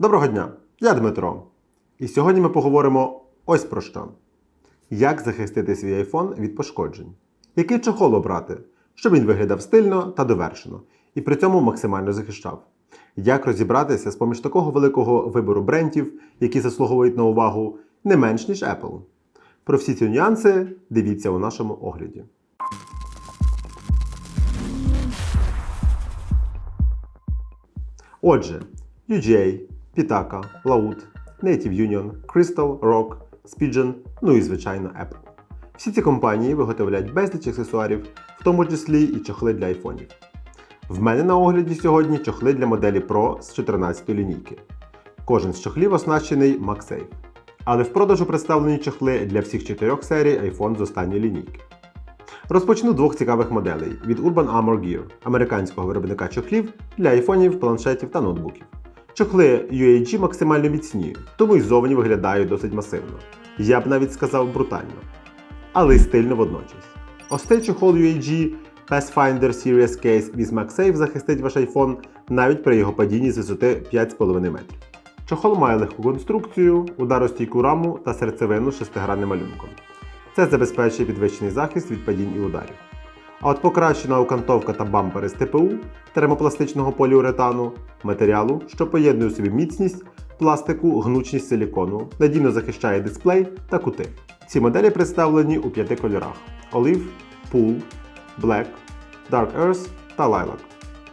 Доброго дня! Я Дмитро. І сьогодні ми поговоримо ось про що: як захистити свій iPhone від пошкоджень, який чохол обрати, щоб він виглядав стильно та довершено, і при цьому максимально захищав. Як розібратися з поміж такого великого вибору брендів, які заслуговують на увагу не менш ніж Apple. Про всі ці нюанси дивіться у нашому огляді. Отже, UGA, Pitaka, Laud, Native Union, Crystal, Rock, Spigeon, ну і звичайно Apple. Всі ці компанії виготовляють безліч аксесуарів, в тому числі і чохли для айфонів. В мене на огляді сьогодні чохли для моделі Pro з 14 лінійки. Кожен з чохлів оснащений MagSafe. Але в продажу представлені чохли для всіх чотирьох серій iPhone з останньої лінійки. Розпочну двох цікавих моделей від Urban Armor Gear, американського виробника чохлів для айфонів, планшетів та ноутбуків. Чохли UAG максимально міцні, тому й зовні виглядають досить масивно. Я б навіть сказав брутально. Але й стильно водночас. Ось цей чохол UAG Pathfinder Series Case with MagSafe захистить ваш iPhone навіть при його падінні з висоти 5,5 метрів. Чохол має легку конструкцію, ударостійку раму та серцевину з шестигранним малюнком. Це забезпечує підвищений захист від падінь і ударів. А от покращена окантовка та бампери з ТПУ термопластичного поліуретану матеріалу, що поєднує у собі міцність пластику, гнучність силікону, надійно захищає дисплей та кути. Ці моделі представлені у п'яти кольорах: Olive, Pool, Black, Dark Earth та Lilac.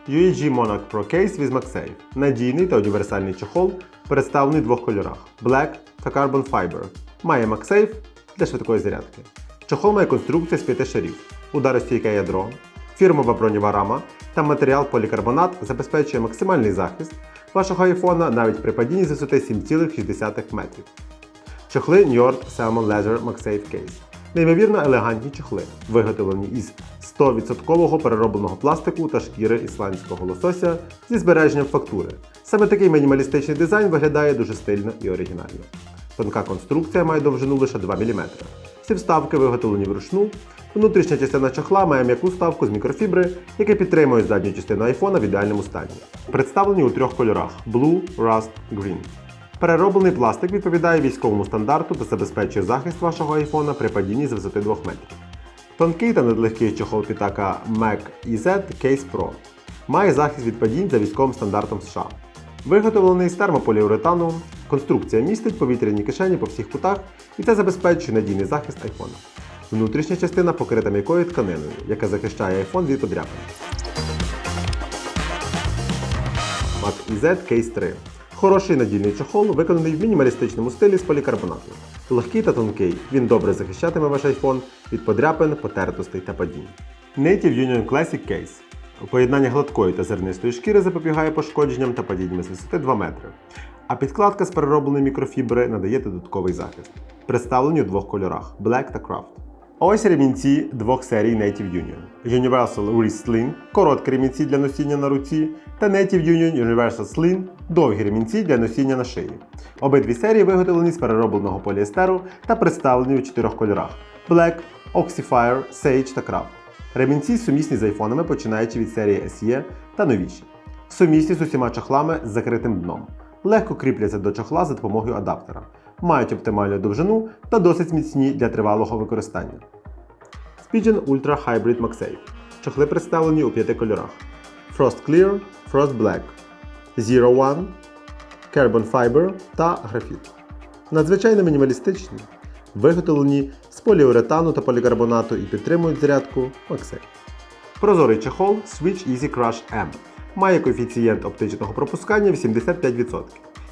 UEG Monarch Pro Case with MagSafe – надійний та універсальний чохол, представлений в двох кольорах Black та Carbon Fiber. Має MagSafe для швидкої зарядки. Чохол має конструкцію з п'яти шарів, ударостійке ядро, фірмова броньова рама та матеріал полікарбонат забезпечує максимальний захист вашого айфона навіть при падінні з висоти 7,6 метрів. Чохли New York Salmon Leather MagSafe Case. Неймовірно елегантні чохли, виготовлені із 100% переробленого пластику та шкіри ісландського лосося зі збереженням фактури. Саме такий мінімалістичний дизайн виглядає дуже стильно і оригінально. Тонка конструкція має довжину лише 2 мм. Всі вставки виготовлені вручну. Внутрішня частина чохла має м'яку вставку з мікрофібри, яка підтримує задню частину айфона в ідеальному стані. Представлені у трьох кольорах Blue, Rust, Green. Перероблений пластик відповідає військовому стандарту та забезпечує захист вашого айфона при падінні з висоти 2 метрів. Тонкий та надлегкий чохол Pitaka Mac EZ Case Pro має захист від падінь за військовим стандартом США. Виготовлений з термополіуретану, конструкція містить повітряні кишені по всіх кутах і це забезпечує надійний захист айфона. Внутрішня частина покрита м'якою тканиною, яка захищає iPhone від подряпин. Mac EZ Case 3. Хороший надійний чохол, виконаний в мінімалістичному стилі з полікарбонату. Легкий та тонкий, він добре захищатиме ваш iPhone від подряпин, потертостей та падінь. Native Union Classic Case. Поєднання гладкої та зернистої шкіри запобігає пошкодженням та падінням з висоти 2 метри. А підкладка з переробленої мікрофібри надає додатковий захист. Представлені у двох кольорах Black та Craft. Ось ремінці двох серій Native Union. Universal Wrist Sling – короткі ремінці для носіння на руці, та Native Union Universal Sling – довгі ремінці для носіння на шиї. Обидві серії виготовлені з переробленого поліестеру та представлені у чотирьох кольорах Black, Oxyfire, Sage та Craft. Ремінці сумісні з айфонами, починаючи від серії SE та новіші. Сумісні з усіма чохлами з закритим дном. Легко кріпляться до чохла за допомогою адаптера. Мають оптимальну довжину та досить міцні для тривалого використання. Spigeon Ultra Hybrid MagSafe. Чохли представлені у п'яти кольорах: Frost Clear, Frost Black, Zero One, Carbon Fiber та графіт. Надзвичайно мінімалістичні, виготовлені з поліуретану та полікарбонату і підтримують зарядку MagSafe. Прозорий чехол Switch Easy Crush M має коефіцієнт оптичного пропускання 85%,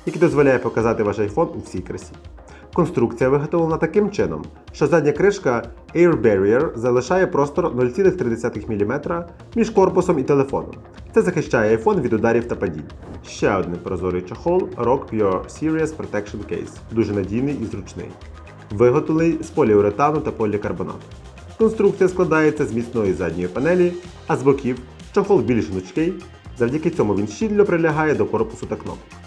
який дозволяє показати ваш iPhone у всій красі. Конструкція виготовлена таким чином, що задня кришка Air Barrier залишає простор 0,3 мм між корпусом і телефоном. Це захищає iPhone від ударів та падінь. Ще один прозорий чохол Rock Pure Series Protection Case, дуже надійний і зручний. Виготовлений з поліуретану та полікарбонату. Конструкція складається з міцної задньої панелі, а з боків чохол більш гнучкий, завдяки цьому він щільно прилягає до корпусу та кнопок.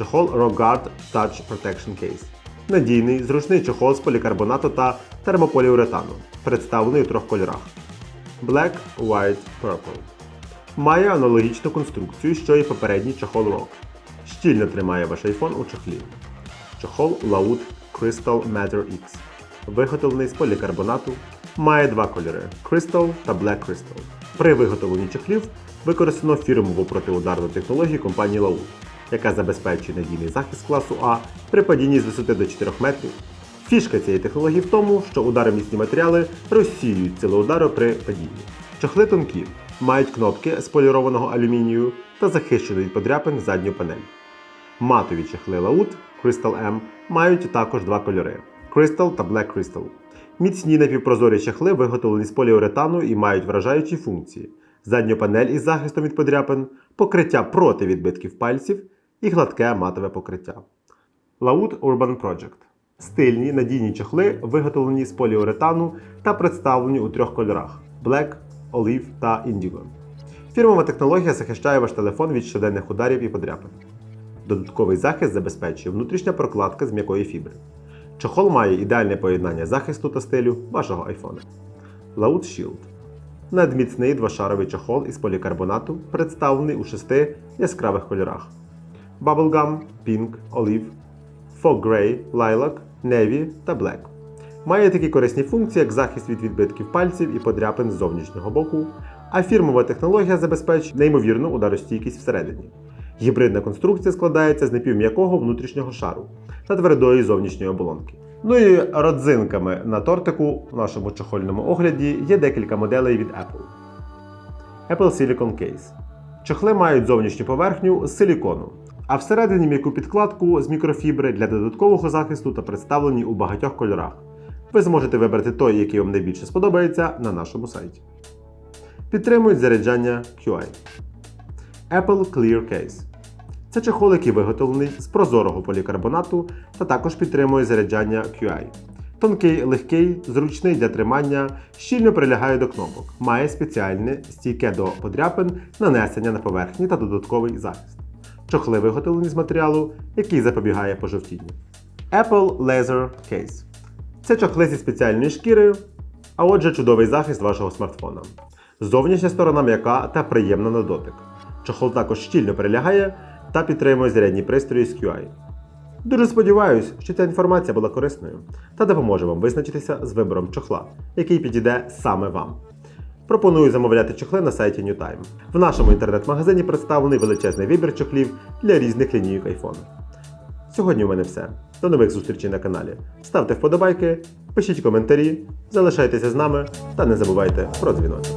Чохол RockGuard Touch Protection Case. Надійний, зручний чохол з полікарбонату та термополіуретану, представлений у трьох кольорах Black, White, Purple. Має аналогічну конструкцію, що і попередній чохол ROG. щільно тримає ваш iPhone у чохлі. Чохол Laud Crystal Matter X. Виготовлений з полікарбонату, має два кольори Crystal та Black Crystal. При виготовленні чохлів використано фірмову протиударну технологію компанії Laud, яка забезпечує надійний захист класу А при падінні з висоти до 4 метрів. Фішка цієї технології в тому, що ударомісні матеріали розсіюють сили удару при падінні. Чохли тонкі, мають кнопки з полірованого алюмінію та захищену від подряпин задню панель. Матові чехли Laud Crystal M мають також два кольори Crystal та Black Crystal. Міцні напівпрозорі чехли виготовлені з поліуретану і мають вражаючі функції: задню панель із захистом від подряпин, покриття проти відбитків пальців і гладке матове покриття. Laud Urban Project. Стильні надійні чехли виготовлені з поліуретану та представлені у трьох кольорах: Black, Olive та Indigo. Фірмова технологія захищає ваш телефон від щоденних ударів і подряпин. Додатковий захист забезпечує внутрішня прокладка з м'якої фібри. Чохол має ідеальне поєднання захисту та стилю вашого айфона. Laud Shield. Надміцний двошаровий чохол із полікарбонату, представлений у шести яскравих кольорах: Bubblegum, Pink, Olive, Fog Grey, Lilac, Navy та Black. Має такі корисні функції, як захист від відбитків пальців і подряпин з зовнішнього боку, а фірмова технологія забезпечує неймовірну ударостійкість всередині. Гібридна конструкція складається з напівм'якого внутрішнього шару та твердої зовнішньої оболонки. Ну і родзинками на тортику в нашому чохольному огляді є декілька моделей від Apple. Apple Silicon Case. Чохли мають зовнішню поверхню з силікону, а всередині м'яку підкладку з мікрофібри для додаткового захисту та представлені у багатьох кольорах. Ви зможете вибрати той, який вам найбільше сподобається, на нашому сайті. Підтримують заряджання QI. Apple Clear Case. Це чехол, який виготовлений з прозорого полікарбонату та також підтримує заряджання QI. Тонкий, легкий, зручний для тримання, щільно прилягає до кнопок, має спеціальне стійке до подряпин, нанесення на поверхні та додатковий захист. Чохли виготовлені з матеріалу, який запобігає пожовтінню. Apple Laser Case. Це чохли зі спеціальною шкірою, а отже, чудовий захист вашого смартфона. Зовнішня сторона м'яка та приємна на дотик. Чохол також щільно прилягає та підтримує зарядні пристрої з QI. Дуже сподіваюся, що ця інформація була корисною та допоможе вам визначитися з вибором чохла, який підійде саме вам. Пропоную замовляти чохли на сайті NewTime. В нашому інтернет-магазині представлений величезний вибір чохлів для різних лінійок iPhone. Сьогодні у мене все. До нових зустрічей на каналі. Ставте вподобайки, пишіть коментарі, залишайтеся з нами та не забувайте про дзвіночок.